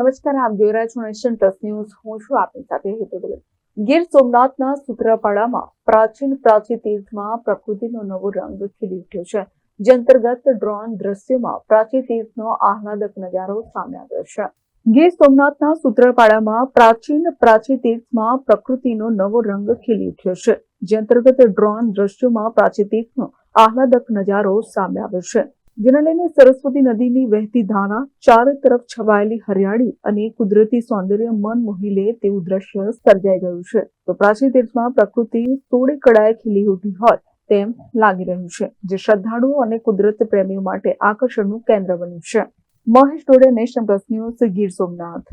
નમસ્કાર, આપ જોઈ રહ્યા છો નેશન પ્લસ ન્યૂઝ. હું છું આપની સાથે હેતુ ગીર સોમનાથના સૂત્રાપાડામાં પ્રાચીન પ્રાચી તીર્થમાં પ્રકૃતિનો નવો રંગ ખીલી ઉઠ્યો છે, જે અંતર્ગત ડ્રોન દ્રશ્યોમાં પ્રાચી તીર્થનો આહલાદક નજારો સામે આવ્યો છે. ગીર સોમનાથના સૂત્રાપાડામાં પ્રાચીન પ્રાચી તીર્થમાં પ્રકૃતિનો નવો રંગ ખીલી ઉઠ્યો છે, જે અંતર્ગત ડ્રોન દ્રશ્યોમાં પ્રાચી તીર્થનો આહલાદક નજારો સામે આવ્યો છે. જેને લઈને સરસ્વતી નદીની વહેતી ધારા ચારે તરફ છવાયેલી હરિયાળી અને કુદરતી સૌંદર્ય મન મોહી લે તેવું દ્રશ્ય સર્જાઈ ગયું છે. તો પ્રાચીન તીર્થમાં પ્રકૃતિ સોળે કડાએ ખીલી ઉઠી હોય તેમ લાગી રહ્યું છે, જે શ્રદ્ધાળુઓ અને કુદરત પ્રેમીઓ માટે આકર્ષણનું કેન્દ્ર બન્યું છે. Mahesh Dode National Plus News Gir Somnath.